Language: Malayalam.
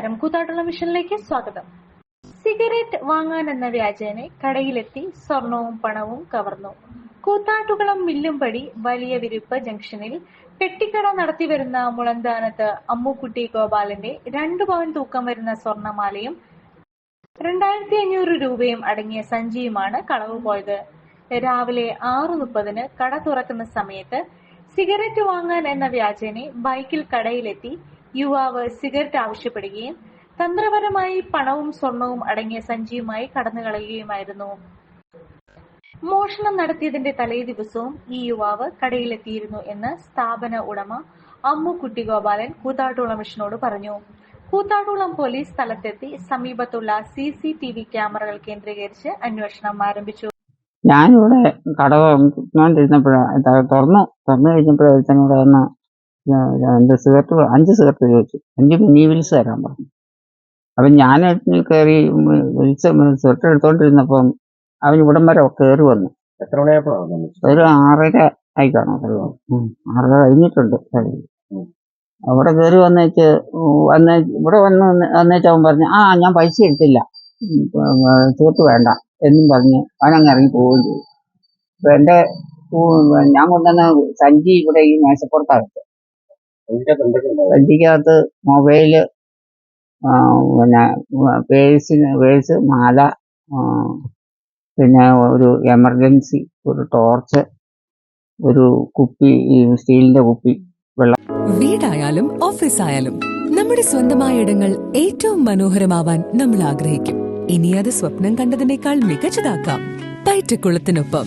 നമസ്കാരം. കൂത്താട്ടുള്ള മിഷനിലേക്ക് സ്വാഗതം. സിഗരറ്റ് വാങ്ങാൻ എന്ന വ്യാജേനെ കടയിലെത്തി സ്വർണവും പണവും കവർന്നു. കൂത്താട്ടുകുളം മില്ലുംപടി വലിയ വിരിപ്പ് ജംഗ്ഷനിൽ പെട്ടിക്കട നടത്തി വരുന്ന മുളന്താനത്ത് അമ്മുക്കുട്ടി ഗോപാലന്റെ രണ്ടു പവൻ തൂക്കം വരുന്ന സ്വർണമാലയും രണ്ടായിരത്തി അഞ്ഞൂറ് രൂപയും അടങ്ങിയ സഞ്ചിയുമാണ് കളവ് പോയത്. രാവിലെ ആറു മുപ്പതിന് കട തുറക്കുന്ന സമയത്ത് സിഗരറ്റ് വാങ്ങാൻ എന്ന വ്യാജേനെ ബൈക്കിൽ കടയിലെത്തി യുവാവ് സിഗരറ്റ് ആവശ്യപ്പെടുകയും തന്ത്രപരമായി പണവും സ്വർണവും അടങ്ങിയ സഞ്ചിയുമായി കടന്നു കളയുകയുമായിരുന്നു. മോഷണം നടത്തിയതിന്റെ തലേ ദിവസവും ഈ യുവാവ് കടയിലെത്തിയിരുന്നു എന്ന് സ്ഥാപന ഉടമ അമ്മു കുട്ടിഗോപാലൻ കൂത്താട്ടുള്ള മിഷനോട് പറഞ്ഞു. കൂത്താട്ടുളം പോലീസ് സ്ഥലത്തെത്തി സമീപത്തുള്ള സി സി ടി വി ക്യാമറകൾ കേന്ദ്രീകരിച്ച് അന്വേഷണം ആരംഭിച്ചു. ഞാനിവിടെ കട തുറന്നു തുറന്നു കഴിഞ്ഞപ്പോഴേ ഒരുത്തനോട് വന്ന് രണ്ട് സിഗരറ്റ് അഞ്ച് സിഗരറ്റ് ചോദിച്ചു അഞ്ച് മിനി വിൽസ് തരാൻ പറഞ്ഞു. അപ്പം ഞാൻ കയറി വിൽസ് സിഗരറ്റ് എടുത്തോണ്ടിരുന്നപ്പം അവൻ ഇവിടം വരെ കയറി വന്നു. എത്ര മണിയായപ്പോ? ഒരു ആറര ആയി കാണും. ആറര കഴിഞ്ഞിട്ടുണ്ട്. അവിടെ കയറി വന്നേച്ച് വന്ന് ഇവിടെ വന്ന് വന്നേച്ച് അവൻ പറഞ്ഞു ആ ഞാൻ പൈസ എടുത്തില്ല. ഉം, വേണ്ട എന്നും പറഞ്ഞ് അവനങ്ങ് ഇറങ്ങി പോവുകയും ചെയ്തു. അപ്പൊ എന്റെ ഞാൻ കൊണ്ടുവന്ന സഞ്ചി ഇവിടെ ഈ മേശപ്പുറത്തകത്ത് സഞ്ചിക്കകത്ത് മൊബൈൽ പിന്നെ പേഴ്സിന് പേഴ്സ് മാല പിന്നെ ഒരു എമർജൻസി ഒരു ടോർച്ച് ഒരു കുപ്പി സ്റ്റീലിന്റെ കുപ്പി വെള്ളം വീടായാലും ഓഫീസ് ആയാലും നമ്മുടെ സ്വന്തമായ ഇടങ്ങൾ ഏറ്റവും മനോഹരമാവാൻ നമ്മൾ ആഗ്രഹിക്കും. ഇനി അത് സ്വപ്നം കണ്ടതിനേക്കാൾ മികച്ചതാക്കാം പൈറ്റക്കുളത്തിനൊപ്പം